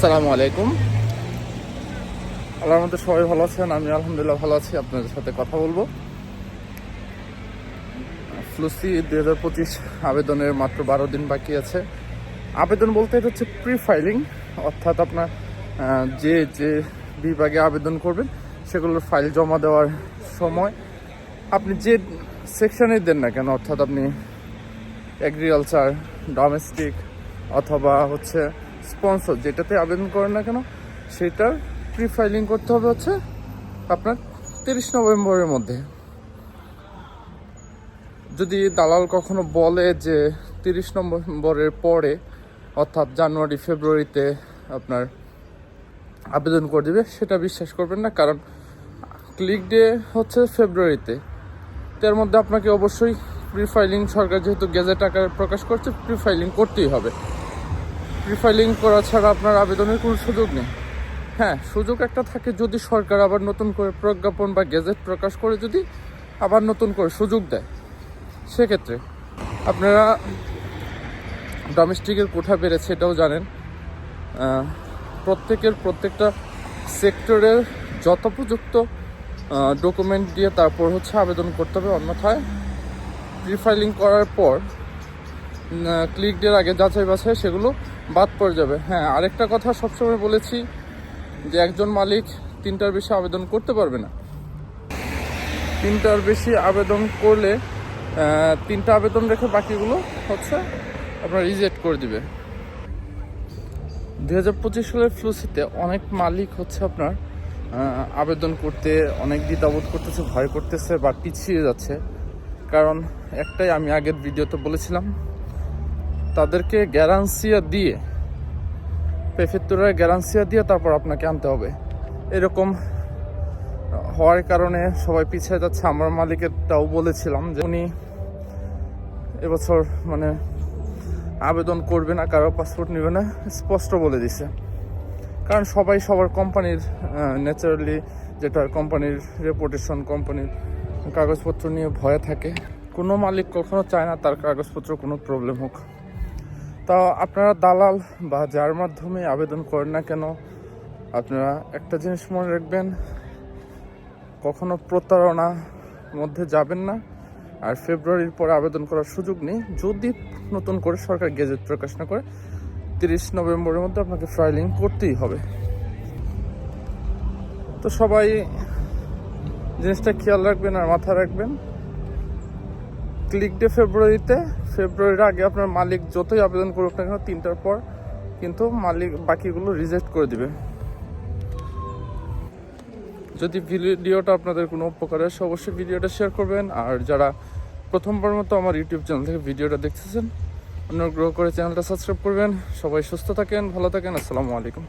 আসসালামু আলাইকুম। আল্লাহর মধ্যে সবাই ভালো আছেন, আমি আলহামদুলিল্লাহ ভালো আছি, আপনাদের সাথে কথা বলব। ফ্লুসি দুই হাজার পঁচিশ আবেদনের মাত্র বারো দিন বাকি আছে। আবেদন বলতে এটা হচ্ছে প্রি ফাইলিং অর্থাৎ আপনার যে যে বিভাগে আবেদন করবেন, সেগুলোর ফাইল জমা দেওয়ার সময় আপনি যে সেকশনে দেন না কেন, অর্থাৎ আপনি এগ্রিকালচার ডোমেস্টিক অথবা হচ্ছে স্পন্সর যেটাতে আবেদন করেন না কেন, সেটার প্রি ফাইলিং করতে হবে হচ্ছে আপনার তিরিশ নভেম্বরের মধ্যে। যদি দালাল কখনো বলে যে তিরিশ নভেম্বরের পরে, অর্থাৎ জানুয়ারি, ফেব্রুয়ারিতে আপনার আবেদন করে দিবে, সেটা বিশ্বাস করবেন না, কারণ ক্লিক ডে হচ্ছে ফেব্রুয়ারিতে। তার মধ্যে আপনাকে অবশ্যই প্রি ফাইলিং সরকার যেহেতু গেজেট আকারে প্রকাশ করছে প্রি ফাইলিং করতেই হবে। প্রি ফাইলিং করা ছাড়া আপনার আবেদনের কোনো সুযোগ নেই। হ্যাঁ সুযোগ একটা থাকে যদি সরকার আবার নতুন করে প্রজ্ঞাপন বা গেজেট প্রকাশ করে যদি আবার নতুন করে সুযোগ দেয়। সেক্ষেত্রে আপনারা ডোমেস্টিকের কোঠা বেড়েছে এটাও জানেন। প্রত্যেকের প্রত্যেকটা সেক্টরের যথোপযুক্ত ডকুমেন্ট দিয়ে তারপর হচ্ছে আবেদন করতে হবে। অন্যথায় প্রিফাইলিং করার পর ক্লিক ডের আগে যাচাই বাছাই সেগুলো বাদ পড়ে যাবে। হ্যাঁ আরেকটা কথা সবসময় বলেছি যে একজন মালিক তিনটার বেশি আবেদন করতে পারবে না। তিনটার বেশি আবেদন করলে তিনটা আবেদন রেখে বাকিগুলো হচ্ছে আপনার রিজেক্ট করে দিবে। দু হাজার পঁচিশ সালের ফ্লুসিতে অনেক মালিক হচ্ছে আপনার আবেদন করতে, অনেক দ্বিধাবোধ করতেছে, ভয় করতেছে বা পিছিয়ে যাচ্ছে। কারণ একটাই আমি আগের ভিডিওতে বলেছিলাম তাদেরকে গ্যারান্সিয়া দিয়ে প্রেফেক্টরের গ্যারান্সিয়া দিয়ে তারপর আপনাকে আনতে হবে। এরকম হওয়ার কারণে সবাই পিছিয়ে যাচ্ছে। আমার মালিকেরটাও বলেছিলাম যে উনি এবছর মানে আবেদন করবে না, কারও পাসপোর্ট নেবে না, স্পষ্ট বলে দিছে। কারণ সবাই সবার কোম্পানির ন্যাচারালি যেটা কোম্পানির রেপুটেশন কোম্পানির কাগজপত্র নিয়ে ভয়ে থাকে। কোনো মালিক কখনো চায় না তার কাগজপত্র কোনো প্রবলেম হোক। তা আপনারা দালাল বা যার মাধ্যমে আবেদন করেন না কেন, আপনারা একটা জিনিস মনে রাখবেন, কখনো প্রতারণার মধ্যে যাবেন না। আর ফেব্রুয়ারির পরে আবেদন করার সুযোগ নেই। যদি নতুন করে সরকার গেজেট প্রকাশ না করে, তিরিশ নভেম্বরের মধ্যে আপনাকে ফাইলিং করতেই হবে। তো সবাই জিনিসটা খেয়াল রাখবেন আর মাথায় রাখবেন। ক্লিক ডে ফেব্রুয়ারিতে ফেব্রুয়ারির আগে আপনার মালিক যতই আবেদন করুক না কেন, তিনটার পর কিন্তু মালিক বাকিগুলো রিজেক্ট করে দিবে। যদি ভিডিওটা আপনাদের কোনো উপকার আসে, অবশ্যই ভিডিওটা শেয়ার করবেন। আর যারা প্রথমবার মতো আমার ইউটিউব চ্যানেল থেকে ভিডিওটা দেখতেছেন, অনুগ্রহ করে চ্যানেলটা সাবস্ক্রাইব করবেন। সবাই সুস্থ থাকেন, ভালো থাকেন, আসসালামু আলাইকুম।